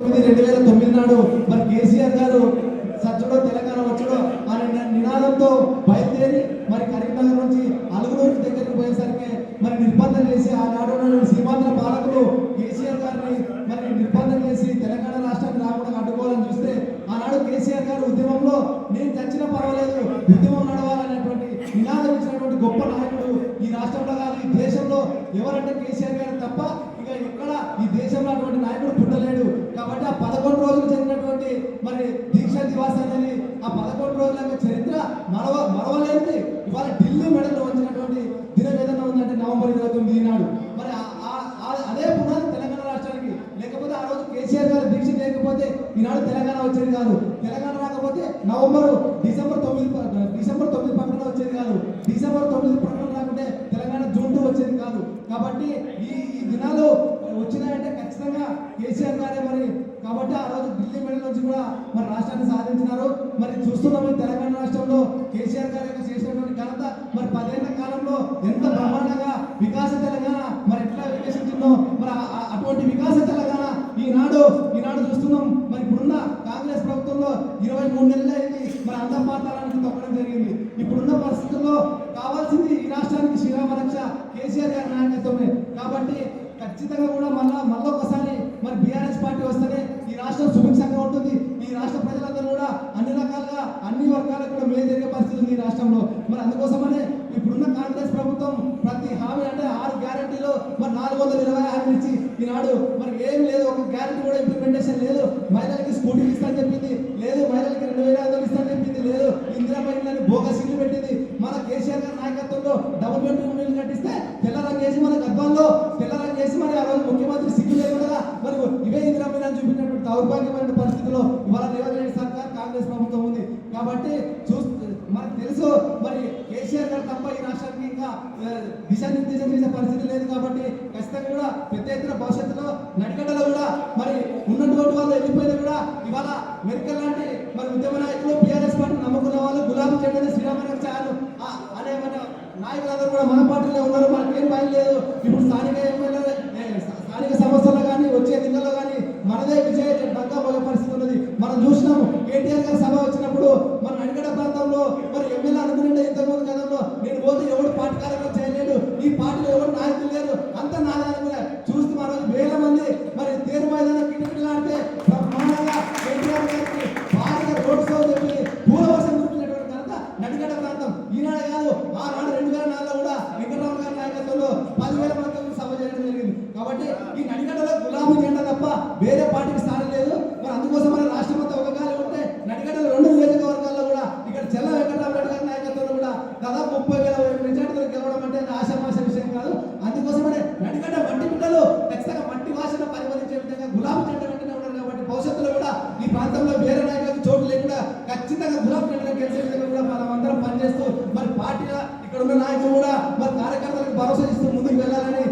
తొమ్మిది రెండు వేల తొమ్మిది నాడు మరి కేసీఆర్ గారు సచ్చడో తెలంగాణ వచ్చడో. అనే నినాదంతో బయలుదేరి మరి కరీంనగర్ నుంచి అలుగునూరు దగ్గరికి పోయేసరికి మరి నిర్బంధం చేసి ఆనాడు సీమాంధ్ర పాలకులు కేసీఆర్ గారిని మరి నిర్బంధం చేసి తెలంగాణ రాష్ట్రానికి రాకుండా అడ్డుకోవాలని చూస్తే ఆనాడు కేసీఆర్ గారు ఉద్యమంలో నేను చచ్చినా పర్వాలేదు ఉద్యమం నడవాలనేటువంటి నినాదం ఇచ్చినటువంటి గొప్ప నాయకుడు ఈ రాష్ట్రంలో కాదు ఈ దేశంలో ఎవరంటే కేసీఆర్ గారు తప్ప ఇక ఎక్కడ ఈ దేశంలో అటువంటి నాయకుడు పుట్టలేడు. కాబట్టి ఆ పదకొండు రోజులు జరిగినటువంటి మరి దీక్ష దివాస్ అనేది ఆ పదకొండు రోజుల యొక్క చరిత్ర మరవ మరవలేనిది. ఇవాళ ఢిల్లీ మెడల్లో వచ్చినటువంటి దినం ఏదైనా ఉందంటే నవంబర్ ఇరవై తొమ్మిది నాడు. మరి ఆ- అదే పునాది తెలంగాణ రాష్ట్రానికి. లేకపోతే ఆ రోజు కేసీఆర్ గారు దీక్ష చేయకపోతే ఈనాడు తెలంగాణ వచ్చేది కాదు. తెలంగాణ రాకపోతే నవంబర్ డిసెంబర్ తొమ్మిది డిసెంబర్ తొమ్మిది పక్కన వచ్చేది కాదు. డిసెంబర్ తొమ్మిది ప్రకటన రాకుంటే తెలంగాణ జూన్ టూ వచ్చేది కాదు కాబట్టి ఈ ఈ దినాలు వచ్చినాయంటే ఖచ్చితంగా కేసీఆర్ గారే మరి. కాబట్టి ఆ రోజు ఢిల్లీ మెడల్ నుంచి కూడా మరి రాష్ట్రాన్ని సాధించినారు. మరి చూస్తున్నాం తెలంగాణ రాష్ట్రంలో కేసీఆర్ గారు యొక్క చేసినటువంటి ఘనత మరి పదేళ్ళ కాలంలో ఎంత బ్రహ్మాండంగా వికాస తెలంగాణ మరి ఎట్లా వికసించిందో మరి అటువంటి వికాస తెలంగాణ ఈనాడు ఈనాడు చూస్తున్నాం. మరి ఇప్పుడున్న కాంగ్రెస్ ప్రభుత్వంలో ఇరవై మూడు నెలలు అయింది. మరి అంత పాతాళానికి తొక్కడం జరిగింది. ఇప్పుడున్న పరిస్థితుల్లో కావాల్సింది ఈ రాష్ట్రానికి శ్రీరామ రక్ష కేసీఆర్ గారి నాయకత్వమే. కాబట్టి ఖచ్చితంగా కూడా మళ్ళా మళ్ళీ ఒకసారి మరి బీఆర్ఎస్ పార్టీ వస్తేనే ఈ రాష్ట్రం సుభిక్షంగా ఉంటుంది. ఈ రాష్ట్ర ప్రజలందరూ కూడా అన్ని రకాలుగా అన్ని వర్గాలకు కూడా మేలు జరిగే పరిస్థితి ఉంది ఈ రాష్ట్రంలో. మరి అందుకోసమనే ఇప్పుడున్న కాంగ్రెస్ ప్రభుత్వం ప్రతి హామీ అంటే ఆరు గ్యారంటీలో మరి నాలుగు వందల ఇరవై హామీ ఇచ్చి ఈనాడు మరి ఏం లేదు ఒక గ్యారెంటీ కూడా ఇంప్లిమెంటేషన్ లేదు. మహిళలకి స్కూటీలు ఇస్తాను చెప్పింది. లేదు మహిళలకి రెండు వేల ఐదు వందలు ఇస్తాను చెప్పింది. లేదు ఇందిరా మహిళలని బోగస్ ఇల్లు పెట్టింది. మన కేసీఆర్ గారి నాయకత్వంలో డబుల్ బెడ్రూమ్ ఇల్లు కట్టిస్తే దౌర్భాగ్యమైన పరిస్థితిలో ఇవాళ రేవంత్ సర్కార్ కాంగ్రెస్ ప్రభుత్వం ఉంది. కాబట్టి చూస్తే మనకు తెలుసు మరి కేసీఆర్ గారు తప్ప ఈ రాష్ట్రానికి ఇంకా దిశానిర్దేశం చేసే పరిస్థితి లేదు కాబట్టి ఖచ్చితంగా కూడా పెద్ద ఎత్తున భవిష్యత్తులో నడికడలో కూడా మరి ఉన్నటువంటి వాళ్ళు వెళ్ళిపోయినా కూడా ఇవాళ మెరికల్ లాంటి మరి ఉద్యమ నాయకులు బీఆర్ఎస్ పార్టీ నమ్ముకున్న వాళ్ళు గులాబీ చెడ్డని శ్రీరామరావు చాలు ఆ, అనే మన నాయకులందరూ కూడా మన పార్టీలో ఉన్నారు. మనకేం భయం లేదు. ఇప్పుడు స్థానిక మనం చూసినాము. కేటీఆర్ గారి సభ వచ్చినప్పుడు మన నడిగడ ప్రాంతంలో మరి ఎమ్మెల్యే అనుకునే ఇంతకుముందు కాలంలో నేను పోతే ఎవడు పార్టీ కార్యక్రమం చేయలేడు. ఈ పార్టీలో ఎవరు నాయకులు లేరు. అంత నాయకులే చూస్తే మన వేల మంది మరి తేరు మైదానం కిటకిటలాడితే బ్రహ్మాండంగా కేటీఆర్ గారికి భారీగా రోడ్ షో చెప్పి కురిపినటువంటి నడిగడ ప్రాంతం. ఈనాడు కాదు ఆనాడు రెండు వేల నాలుగులో కూడా వెంకటరామ గారి నాయకత్వంలో పదివేల మంది సభ చేయడం జరిగింది. కాబట్టి ఈ నడిగడలో గులాబీ జెండా తప్ప వేరే పార్టీకి స్థానం లేదు మరి అందుకోసం మన రాష్ట్రం అంతా ఒక గాలి ఉంటే నడిగడ్డలో రెండు నియోజకవర్గాల్లో కూడా ఇక్కడ చెల్ల వెంకటరామరెడ్డి గారి నాయకత్వంలో కూడా దాదాపు ముప్పై వేల మెజార్టీతో గెలవడం అంటే ఆశామాష విషయం కాదు అందుకోసమనే నడిగడ్డ మట్టి బిడ్డలు ఖచ్చితంగా మట్టి వాసన పరిపాలించే విధంగా గులాబీ జెండా వెంటనే ఉన్నారు కాబట్టి భవిష్యత్తులో కూడా ఈ ప్రాంతంలో వేరే నాయకులకు చోటు లేకుండా ఖచ్చితంగా గులాబ్ జెండా గెలిచే విధంగా కూడా మనం అందరం పనిచేస్తూ మరి పార్టీగా ఇక్కడ ఉన్న నాయకులు కూడా మరి కార్యకర్తలకు భరోసా ఇస్తూ ముందుకు వెళ్ళాలని